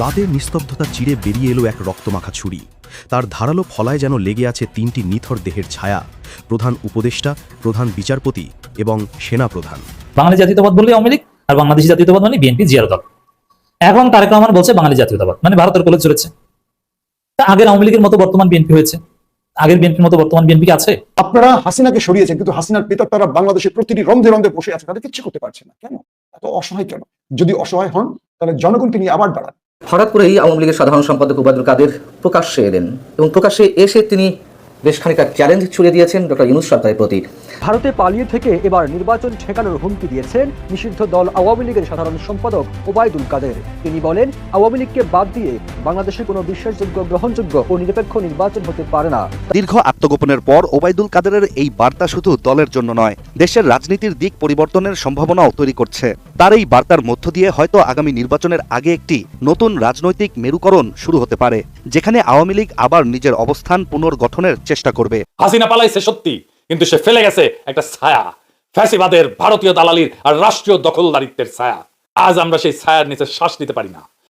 রাতের নিস্তব্ধতা চিড়ে বেরিয়ে এলো এক রক্তমাখা ছুরি। তার ধারালো ফলায় যেন লেগে আছে তিনটি নিথর দেহের ছায়া। প্রধান উপদেষ্টা প্রধান বিচারপতি এবং সেনা প্রধান বাঙালি জাতীয়তাবাদ বললে আওয়ামী লীগ আর বাংলাদেশি জাতীয়তাবাদ মানে বিএনপি জিয়ার দল। এখন তারেক রহমান বলছে বাঙালি জাতীয়তাবাদ মানে ভারতের কোলে চলেছে। তা আগের আওয়ামী লীগের মতো বর্তমান বিএনপি হয়েছে? আগের বিএনপির মতো বর্তমান বিএনপি আছে? আপনারা হাসিনাকে সরিয়েছেন কিন্তু হাসিনার পেতার তারা বাংলাদেশের প্রতিটি রন্ধে রন্ধে বসে আছে তাদের কিচ্ছু করতে পারছে না। কেন? এত অসহায় কেন? যদি অসহায় হন, তাহলে জনগণকে নিয়ে আবার দাঁড়ান। হঠাৎ করেই আওয়ামী লীগের সাধারণ সম্পাদক উবায়দুল কাদের প্রকাশ্যে এলেন এবং প্রকাশ্যে এসে তিনি বেশ খানিকটা চ্যালেঞ্জ ছুড়ে দিয়েছেন ডক্টর ইউনুস সরকারের প্রতি। ভারতে পালিয়ে থেকে এবার নির্বাচন ঠেকানোর হুমকি দিয়েছেন নিষিদ্ধ দল আওয়ামী লীগের সাধারণ সম্পাদক ওবায়দুল কাদের। তিনি বলেন আওয়ামী লীগকে বাদ দিয়ে বাংলাদেশে কোনো বিশ্বাসযোগ্য গ্রহণযোগ্য ও নিরপেক্ষ নির্বাচন হতে পারে না। দীর্ঘ আত্মগোপনের পর ওবায়দুল কাদেরের এই বার্তা শুধু দলের জন্য নয় দেশের রাজনীতির দিক পরিবর্তনের সম্ভাবনাও তৈরি করছে। তার এই বার্তার মধ্য দিয়ে হয়তো আগামী নির্বাচনের আগে একটি নতুন রাজনৈতিক মেরুকরণ শুরু হতে পারে যেখানে আওয়ামী লীগ আবার নিজের অবস্থান পুনর্গঠনের চেষ্টা করবে। হাসিনা পালাইছে সত্যি, কিন্তু সে ফেলে গেছে একটা ছায়া। ফ্যাসিবাদের, ভারতীয় দালালির আর রাষ্ট্রীয় দখলদারিত্বের ছায়া। আজ আমরা সেই ছায়ার নিচে শ্বাস নিতে পারি না।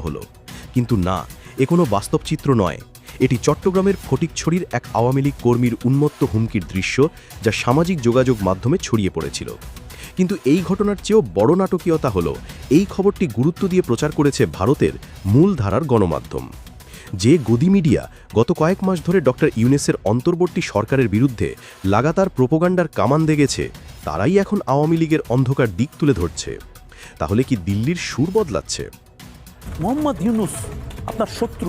হলো। কিন্তু না, এ কোনো বাস্তব চিত্র নয়। এটি চট্টগ্রামের ফটিকছড়ির এক আওয়ামী লীগ কর্মীর উন্মত্ত হুমকির দৃশ্য যা সামাজিক যোগাযোগ মাধ্যমে ছড়িয়ে পড়েছিল। কিন্তু এই ঘটনার চেয়েও বড় নাটকীয়তা হল, এই খবরটি গুরুত্ব দিয়ে প্রচার করেছে ভারতের মূল ধারার গণমাধ্যম। যে গদি মিডিয়া গত কয়েক মাস ধরে ডক্টর ইউনেসের অন্তর্বর্তী সরকারের বিরুদ্ধে লাগাতার প্রোপোগান্ডার কামান দেগেছে, তারাই এখন আওয়ামী লীগের অন্ধকার দিক তুলে ধরছে। তাহলে কি দিল্লির সুর বদলাচ্ছে? মোহাম্মদ ইউনুস, আপনার শত্রু।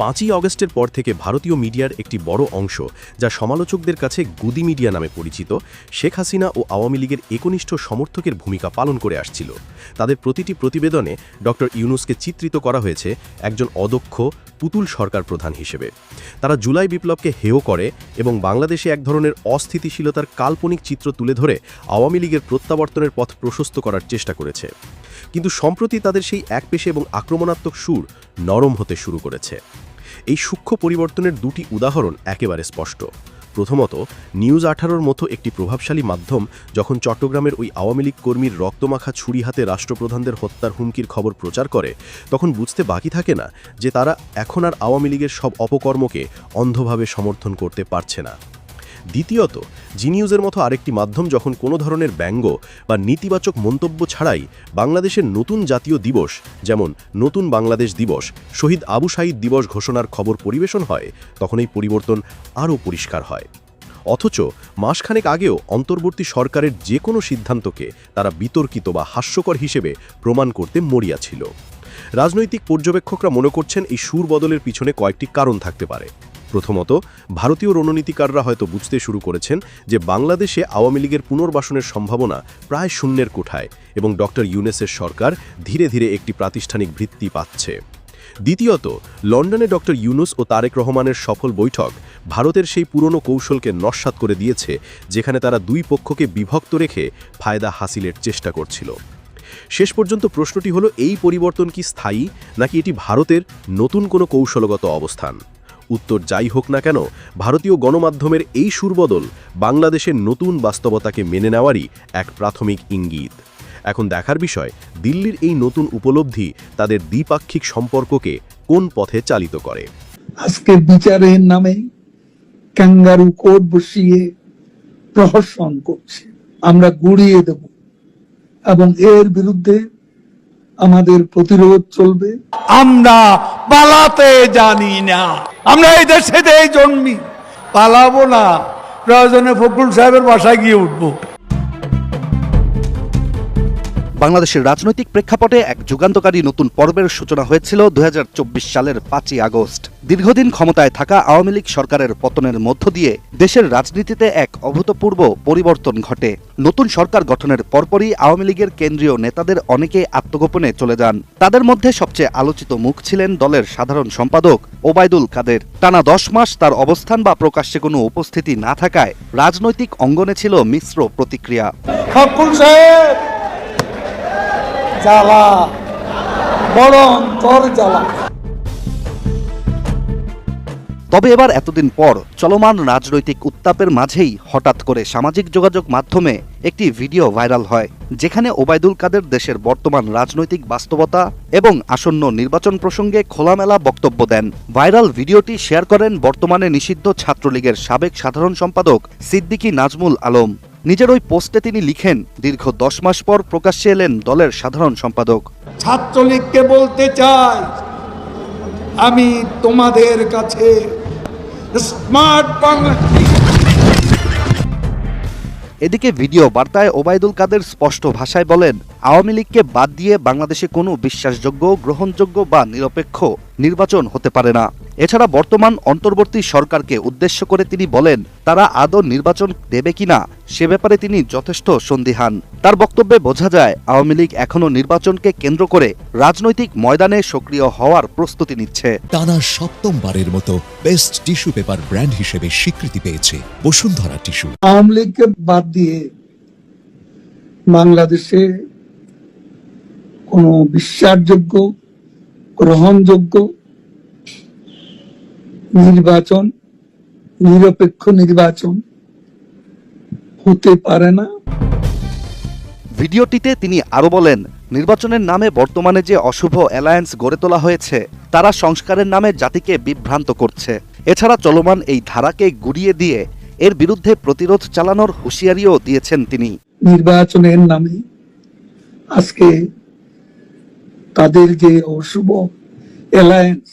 পাঁচই অগস্টের পর থেকে ভারতীয় মিডিয়ার একটি বড় অংশ, যা সমালোচকদের কাছে গুদি মিডিয়া নামে পরিচিত, শেখ হাসিনা ও আওয়ামী লীগের একনিষ্ঠ সমর্থকের ভূমিকা পালন করে আসছিল। তাদের প্রতিটি প্রতিবেদনে ডক্টর ইউনুসকে চিত্রিত করা হয়েছে একজন অদক্ষ, পুতুল সরকার প্রধান হিসেবে। তারা জুলাই বিপ্লবকে হেয় করে এবং বাংলাদেশে এক ধরনের অস্থিতিশীলতার কাল্পনিক চিত্র তুলে ধরে আওয়ামী লীগের প্রত্যাবর্তনের পথ প্রশস্ত করার চেষ্টা করেছে। কিন্তু সম্প্রতি তাদের সেই একপেশে এবং আক্রমণাত্মক সুর নরম হতে শুরু করেছে। এই সূক্ষ্ম পরিবর্তনের দুটি উদাহরণ একেবারে স্পষ্ট। প্রথমত, নিউজ আঠারোর মতো একটি প্রভাবশালী মাধ্যম যখন চট্টগ্রামের ওই আওয়ামী লীগ কর্মীর রক্তমাখা ছুরি হাতে রাষ্ট্রপ্রধানদের হত্যার হুমকির খবর প্রচার করে, তখন বুঝতে বাকি থাকে না যে তারা এখন আর আওয়ামী লীগের সব অপকর্মকে অন্ধভাবে সমর্থন করতে পারছে না। দ্বিতীয়ত জি নিউজের মতো আরেকটি মাধ্যম যখন কোনো ধরনের ব্যঙ্গ বা নেতিবাচক মন্তব্য ছাড়াই বাংলাদেশের নতুন জাতীয় দিবস, যেমন নতুন বাংলাদেশ দিবস, শহীদ আবু সাঈদ দিবস ঘোষণার খবর পরিবেশন হয়, তখন এই পরিবর্তন আরও পরিষ্কার হয়। অথচ মাসখানেক আগেও অন্তর্বর্তী সরকারের যে কোনো সিদ্ধান্তকে তারা বিতর্কিত বা হাস্যকর হিসেবে প্রমাণ করতে মরিয়া ছিল। রাজনৈতিক পর্যবেক্ষকরা মনে করছেন এই সুর বদলের পিছনে কয়েকটি কারণ থাকতে পারে। প্রথমত, ভারতীয় রণনীতিকাররা হয়তো বুঝতে শুরু করেছেন যে বাংলাদেশে আওয়ামী লীগের পুনর্বাসনের সম্ভাবনা প্রায় শূন্যের কোঠায় এবং ডক্টর ইউনেসের সরকার ধীরে ধীরে একটি প্রাতিষ্ঠানিক ভিত্তি পাচ্ছে। দ্বিতীয়ত, লন্ডনে ডক্টর ইউনুস ও তারেক রহমানের সফল বৈঠক ভারতের সেই পুরনো কৌশলকে নস্বাত করে দিয়েছে, যেখানে তারা দুই পক্ষকে বিভক্ত রেখে ফায়দা হাসিলের চেষ্টা করছিল। শেষ পর্যন্ত প্রশ্নটি হলো, এই পরিবর্তন কি স্থায়ী, নাকি এটি ভারতের নতুন কোনো কৌশলগত অবস্থান? উত্তর যাই হোক না কেন ভারতীয় গণমাধ্যমের এই সুরবদল বাংলাদেশের নতুন বাস্তবতাকে মেনে নেওয়ারই এক প্রাথমিক ইঙ্গিত। এখন দেখার বিষয় দিল্লির এই নতুন উপলব্ধি তাদের দ্বিপাক্ষিক সম্পর্ককে কোন পথে চালিত করে? আজকের বিচারের নামে ক্যাঙ্গারু কোর্ট বসিয়ে প্রহসন করছে। আমরা গুড়িয়ে দেব এবং এর বিরুদ্ধে আমাদের প্রতিরোধ চলবে। আমরা পালাতে জানি না। আমরা এই দেশেতেই জন্মি, পালাবো না। প্রয়োজনে ফখরুল সাহেবের বাসায় গিয়ে উঠবো। বাংলাদেশের রাজনৈতিক প্রেক্ষাপটে এক যুগান্তকারী নতুন পর্বের সূচনা হয়েছিল দুই হাজার চব্বিশ সালের পাঁচই আগস্ট। দীর্ঘদিন ক্ষমতায় থাকা আওয়ামী লীগ সরকারের পতনের মধ্য দিয়ে দেশের রাজনীতিতে এক অভূতপূর্ব পরিবর্তন ঘটে। নতুন সরকার গঠনের পরপরই আওয়ামী লীগের কেন্দ্রীয় নেতাদের অনেকে আত্মগোপনে চলে যান। তাদের মধ্যে সবচেয়ে আলোচিত মুখ ছিলেন দলের সাধারণ সম্পাদক ওবায়দুল কাদের। টানা দশ মাস তার অবস্থান বা প্রকাশ্যে কোনো উপস্থিতি না থাকায় রাজনৈতিক অঙ্গনে ছিল মিশ্র প্রতিক্রিয়া। জ্বালা। বড় জ্বালা। তবে এবার এতদিন পর চলমান রাজনৈতিক উত্তাপের মাঝেই হঠাৎ করে সামাজিক যোগাযোগ মাধ্যমে একটি ভিডিও ভাইরাল হয়, যেখানে ওবায়দুল কাদের দেশের বর্তমান রাজনৈতিক বাস্তবতা এবং আসন্ন নির্বাচন প্রসঙ্গে খোলামেলা বক্তব্য দেন। ভাইরাল ভিডিওটি শেয়ার করেন বর্তমানে নিষিদ্ধ ছাত্রলীগের সাবেক সাধারণ সম্পাদক সিদ্দিকী নাজমুল আলম। নিজের ওই পোস্টে তিনি লিখেন, দীর্ঘ দশ মাস পর প্রকাশ্যে এলেন দলের সাধারণ সম্পাদক। ছাত্রলীগকে বলতে চাই, আমি তোমাদের কাছে এদিকে ভিডিও বার্তায় ওবায়দুল কাদের স্পষ্ট ভাষায় বলেন আওয়ামী লীগকে বাদ দিয়ে বাংলাদেশে কোনো বিশ্বাসযোগ্য গ্রহণযোগ্য বা নিরপেক্ষ নির্বাচন হতে পারে না। এছাড়া বর্তমান অন্তর্বর্তী সরকারকে উদ্দেশ্য করে তিনি বলেন তারা আদৌ নির্বাচন দেবে কিনা সে ব্যাপারে তিনি যথেষ্ট সন্দিহান। তার বক্তব্যে বোঝা যায় আওয়ামী লীগ এখনও নির্বাচনকে কেন্দ্র করে রাজনৈতিক ময়দানে সক্রিয় হওয়ার প্রস্তুতি নিচ্ছে। টানা সপ্তমবারের মতো বেস্ট টিস্যু পেপার ব্র্যান্ড হিসেবে স্বীকৃতি পেয়েছে বসুন্ধরা টিস্যু। আওয়ামী লীগকে বাদ দিয়ে বাংলাদেশে কোনো বিশ্বাসযোগ্য গ্রহণযোগ্য নির্বাচন নিরপেক্ষ নির্বাচন হতে পারে না। ভিডিওটিতে তিনি আরও বলেন নির্বাচনের নামে বর্তমানে যে অশুভ অ্যালায়েন্স গড়ে তোলা হয়েছে তারা সংস্কারের নামে জাতিকে বিভ্রান্ত করছে। এছাড়া চলমান এই ধারাকে গুড়িয়ে দিয়ে এর বিরুদ্ধে প্রতিরোধ চালানোর হুঁশিয়ারিও দিয়েছেন তিনি। নির্বাচনের নামে আজকে তাদের যে অশুভ অ্যালায়েন্স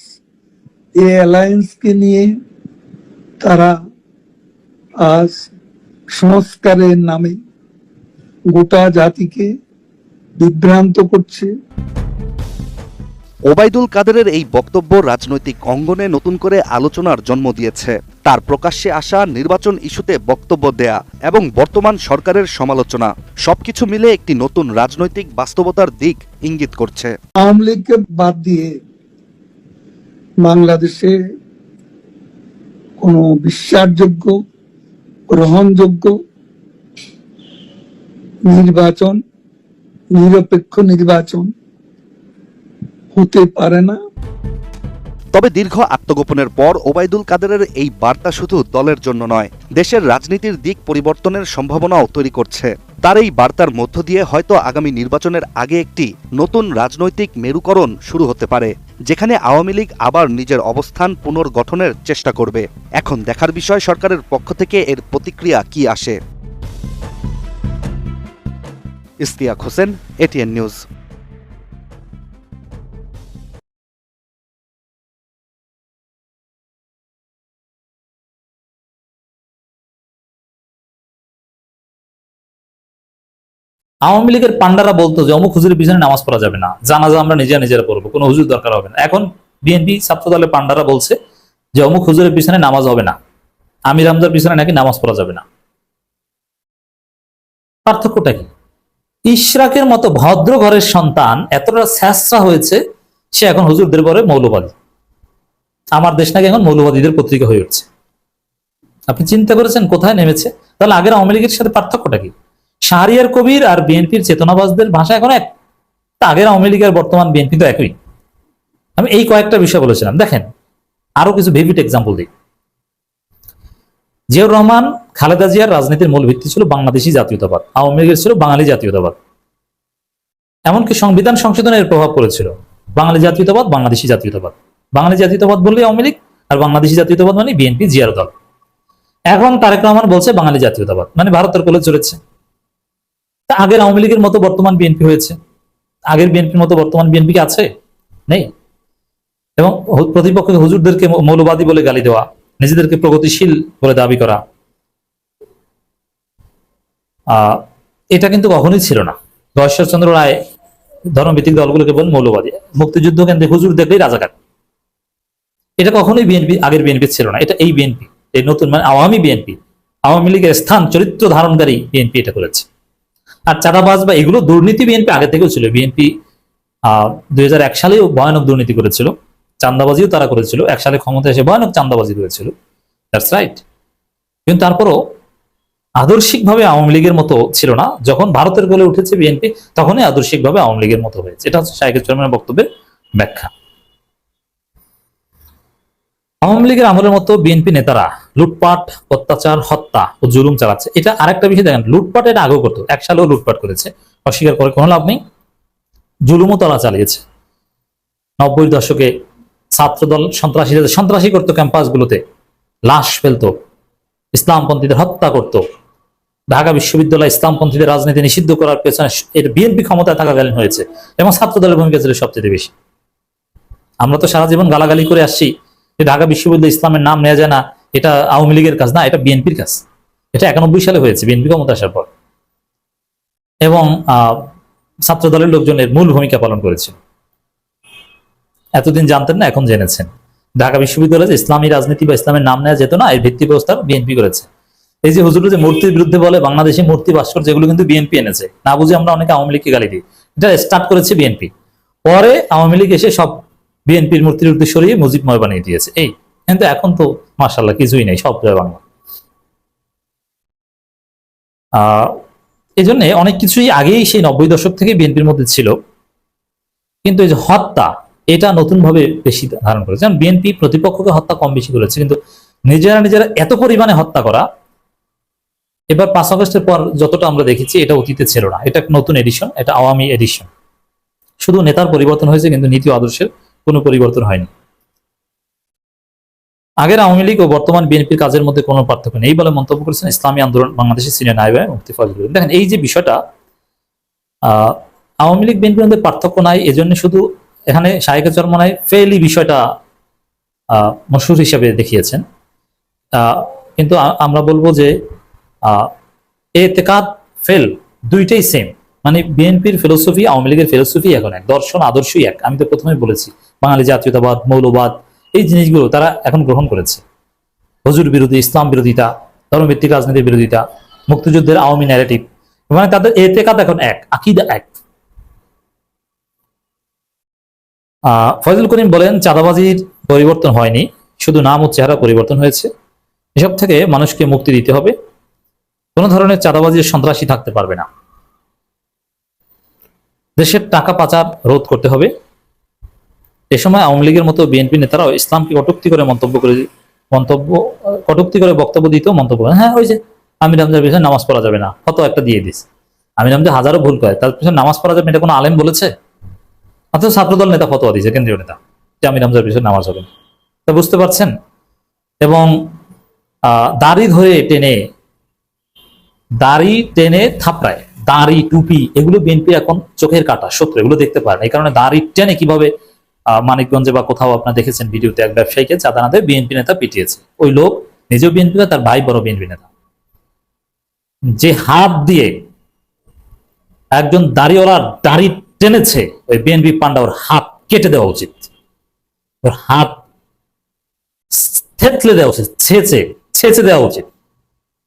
এই অ্যালায়েন্সকে নিয়ে তারা আজ সংস্কারের নামে গোটা জাতিকে বিভ্রান্ত করছে। ওবায়দুল কাদেরের এই বক্তব্য রাজনৈতিক অঙ্গনে নতুন করে আলোচনার জন্ম দিয়েছে। তার প্রকাশ্যে আসা নির্বাচন ইস্যুতে বক্তব্য দেয়া এবং বর্তমান সরকারের সমালোচনা, সবকিছু মিলে একটি নতুন রাজনৈতিক বাস্তবতার দিক ইঙ্গিত করছে। আওয়ামী লীগকে বাদ দিয়ে বাংলাদেশে কোনো বিশ্বাসযোগ্য, গ্রহণযোগ্য নির্বাচন, নিরপেক্ষ নির্বাচন হতে পারে না। তবে দীর্ঘ আত্মগোপনের পর ওবায়দুল কাদেরের এই বার্তা শুধু দলের জন্য নয়, দেশের রাজনীতির দিক পরিবর্তনের সম্ভাবনাও তৈরি করছে। তার এই বার্তার মধ্য দিয়ে হয়তো আগামী নির্বাচনের আগে একটি নতুন রাজনৈতিক মেরুকরণ শুরু হতে পারে, যেখানে আওয়ামী লীগ আবার নিজের অবস্থান পুনর্গঠনের চেষ্টা করবে। এখন দেখার বিষয় সরকারের পক্ষ থেকে এর প্রতিক্রিয়া কি আসে। Istiaq Hossain, ATN news. Awami লীগের পান্ডারা বলতো যে অমুক হুজুরের পিছনে নামাজ পড়া যাবে না, জানাজা আমরা নিজেরা নিজেরা পড়ব, কোনো হুজুর দরকার হবে না। এখন বিএনপি ছাত্র দলের পান্ডারা বলছে যে অমুক হুজুরের পিছনে নামাজ হবে না, আমির হামজার পিছনে নাকি নামাজ পড়া যাবে না। পার্থক্যটা কি? ইশরাকের মতো ভদ্র ঘরের সন্তান এতটা স্যাসরা হয়েছে, সে এখন হুজুরদের পরে মৌলবাদী। আমার দেশ নাকি এখন মৌলবাদীদের পত্রিকা হয়ে উঠছে। আপনি চিন্তা করেছেন কোথায় নেমেছে? তাহলে আগের আওয়ামী লীগের সাথে পার্থক্যটা কি? শাহরিয়ার কবির আর বিএনপির চেতনাবাজদের ভাষা এখন এক। আগের আওয়ামী লীগ আর বর্তমান বিএনপি তো একই। আমি এই কয়েকটা বিষয় বলেছিলাম। দেখেন, আরও কিছু ভিভিট এক্সাম্পল দিই। জিয়াউর রহমান, খালেদা জিয়ার রাজনীতির মূল ভিত্তি ছিল বাংলাদেশি জাতীয়তাবাদ। আওয়ামী লীগের ছিল বাঙালি জাতীয়তাবাদ। এমনকি সংবিধান সংশোধনের প্রভাব পড়েছিল। বাঙালি জাতীয়তাবাদ, বাংলাদেশি জাতীয়তাবাদ। বাঙালি জাতীয়তাবাদ বললে আওয়ামী লীগ, আর বাংলাদেশি জাতীয়তাবাদ মানে বিএনপি, জিয়ার দল। এখন তারেক রহমান বলছে বাঙালি জাতীয়তাবাদ মানে ভারতের কোলে চলেছে। তা আগের আওয়ামী লীগের মতো বর্তমান বিএনপি হয়েছে। আগের বিএনপির মতো বর্তমান বিএনপি কি আছে? নেই। এবং প্রতিপক্ষকে হুজুরদেরকে মৌলবাদী বলে গালি দেওয়া, নিজেদেরকে প্রগতিশীল বলে দাবি করা এটা কিন্তু কখনোই ছিল না। ঈশ্বরচন্দ্র রায় ধর্মভিত্তিক দলগুলোকে বলেন মৌলবাদী। মুক্তিযুদ্ধ কেন্দ্রে হুজুর দেখলেই রাজাকার। এটা কখনোই বিএনপি, আগের বিএনপি ছিল না। এটা এই বিএনপি। এই নতুন মানে আওয়ামী বিএনপি। আওয়ামী লীগের স্থান, চরিত্র ধারণকারী বিএনপি এটা করেছে। আর চাঁদাবাজ বা এগুলো দুর্নীতি বিএনপি আগে থেকেও ছিল। বিএনপি দুই সালেও ভয়ানক দুর্নীতি করেছিল। চান্দাবাজিও তারা করেছিল। এক সালে ক্ষমতা এসে ভয়ানক চান্দাবাজি করেছিল রাইট কিন্তু তারপরও আদর্শিকভাবে আওয়ামী লীগের মতো ছিল না। যখন ভারতের গোলে উঠেছে বিএনপি তখনই আদর্শিকভাবে আওয়ামী লীগের মতো হয়েছে। এটা হচ্ছে শাহেকের চরমের বক্তব্যের ব্যাখ্যা। আওয়ামী লীগের আমলের মতো বিএনপি নেতারা লুটপাট, অত্যাচার, হত্যা ও জুলুম চালাচ্ছে। এটা আরেকটা বিষয় দেখেন, লুটপাট এটা আগেও করতো, এক সালেও লুটপাট করেছে, অস্বীকার করে কোনো লাভ নেই। জুলুমও তারা চালিয়েছে। নব্বই দশকে ছাত্রদল সন্ত্রাসীদের সন্ত্রাসী করতো ক্যাম্পাসগুলোতে, লাশ ফেলতো, ইসলামপন্থীদের হত্যা করত। ঢাকা বিশ্ববিদ্যালয় ইসলামপন্থীদের রাজনীতি নিষিদ্ধ করার পেছনে এর বিএনপি ক্ষমতায় থাকাকালীন হয়েছে, এবং ছাত্রদলের ভূমিকা ছিল সবচেয়ে বেশি। আমরা তো সারা জীবন গালাগালি করে আসছি যে ঢাকা বিশ্ববিদ্যালয় ইসলামের নাম নেওয়া যায় না, এটা আওয়ামী লীগের কাজ না, এটা বিএনপির কাজ। এটা একানব্বই সালে হয়েছে, বিএনপি ক্ষমতা আসার পর। এবং ছাত্র দলের লোকজনের মূল ভূমিকা পালন করেছিল। এতদিন জানতেন না, এখন জেনেছেন। ঢাকা বিশ্ববিদ্যালয়ে ইসলামী রাজনীতি বা ইসলামের নাম নেওয়া যেত না এই ভিত্তি ব্যবস্থা বিএনপি করেছে। এই যে হুজুর যে মূর্তির বিরুদ্ধে বলে, বাংলাদেশে মূর্তি ভাস্কর যেগুলো কিন্তু বিএনপি এনেছে। না বুঝে আমরা অনেকে আওয়ামী লীগকে গালি দিই। এটা স্টার্ট করেছে বিএনপি। পরে আওয়ামী লীগ এসে সব বিএনপির মূর্তির উদ্দেশ্য সরিয়ে মুজিবময় বানিয়ে দিয়েছে। এই, কিন্তু এখন তো মার্শাল্লাহ কিছুই নেই, সব জয় বাংলা। আহ এই জন্য অনেক কিছুই আগেই সেই নব্বই দশক থেকে বিএনপির মধ্যে ছিল। কিন্তু এই যে হত্যা, এটা নতুন ভাবে বেশি ধারণ করেছে। যেমন বিএনপি প্রতিপক্ষকে হত্যা কম বেশি করেছে, কিন্তু নিজেরা নিজেরা এত পরিমাণে হত্যা করা, এবার পাঁচ আগস্টের পর যতটা আমরা দেখেছি, এটা অতীতে ছিল না। এটা নতুন এডিশন এটা আওয়ামী এডিশন শুধু নেতার পরিবর্তন হয়েছে, কিন্তু নীতি আদর্শের কোনো পরিবর্তন হয়নি। আগের আওয়ামী লীগ ও বর্তমান বিএনপির কাজের মধ্যে কোনো পার্থক্য নেই বলে মন্তব্য করেছেন ইসলামী আন্দোলন বাংলাদেশের সিনিয়র নায়েব মুফতি ফজলুল দেখেন এই যে বিষয়টা আওয়ামী লীগ বিএনপির মধ্যে পার্থক্য নাই এজন্য শুধু এখানে শাহেকের চরমনায় ফেলি বিষয়টা আহ, মশহুর হিসেবে দেখিয়েছেন। কিন্তু আমরা বলব যে আহ, এতেকাদ ফেল দুইটাই সেম মানে বিএনপির ফিলোসফি আওয়ামী লীগের ফিলোসফি এখন এক দর্শন আদর্শই এক। আমি তো প্রথমে বলেছি বাঙালি জাতীয়তাবাদ, মৌলবাদ, এই জিনিসগুলো তারা এখন গ্রহণ করেছে। হজুর বিরোধী, ইসলাম বিরোধিতা ধর্মভিত্তিক রাজনীতির বিরোধিতা মুক্তিযুদ্ধের আওয়ামী ন্যারেটিভ মানে তাদের এতেকাদ এখন এক, আকিদা এক। আহ ফয়জুল করিম বলেন, চাঁদাবাজির পরিবর্তন হয়নি, শুধু নাম ও চেহারা পরিবর্তন হয়েছে। এসব থেকে মানুষকে মুক্তি দিতে হবে। কোনো ধরনের চাঁদাবাজির সন্ত্রাসী থাকতে পারবে না। দেশের টাকা পাচার রোধ করতে হবে। এ সময় আওয়ামী লীগের মতো বিএনপি নেতারাও ইসলামকে কটুক্তি করে মন্তব্য করে মন্তব্য, কটুক্তি করে বক্তব্য দিত মন্তব্য করেন হ্যাঁ ওই যে আমির হামজার পিছনে নামাজ পড়া যাবে না, কত একটা দিয়ে দিস। আমির হামজা হাজারো ভুল করে, তার পিছনে নামাজ পড়া যাবে এটা কোনো আলেম বলেছে? অথচ ছাত্রদল নেতা ফতোয়া দিয়েছে, কেন্দ্রীয় নেতা, যে আমির হামজার পিছনে নামাজ হবে তা বুঝতে পারছেন? এবং দাড়ি ধরে টেনে, দাড়ি টেনে থাপড়ায়, দাড়ি, টুপি, এগুলো বিএনপি এখন চোখের কাটা, শত্রু, এগুলো দেখতে পারেন। এই কারণে দাড়ি টেনে কীভাবে মানিকগঞ্জে বা কোথাও আপনার দেখেছেন ভিডিওতে এক ব্যবসায়ীকে চাঁদা না দিয়ে বিএনপি নেতা পিটিয়েছে। ওই লোক নিজেও বিএনপি নেতা, তার ভাই বড় বিএনপি নেতা। যে হাত দিয়ে একজন দাড়িওয়ালার দাড়ি টেনেছে, ওই বিএনপি পান্ডা ওর হাত কেটে দেওয়া উচিত। ওর হাত থেতলে দেওয়া উচিত, ছেঁচে ছেঁচে দেওয়া উচিত।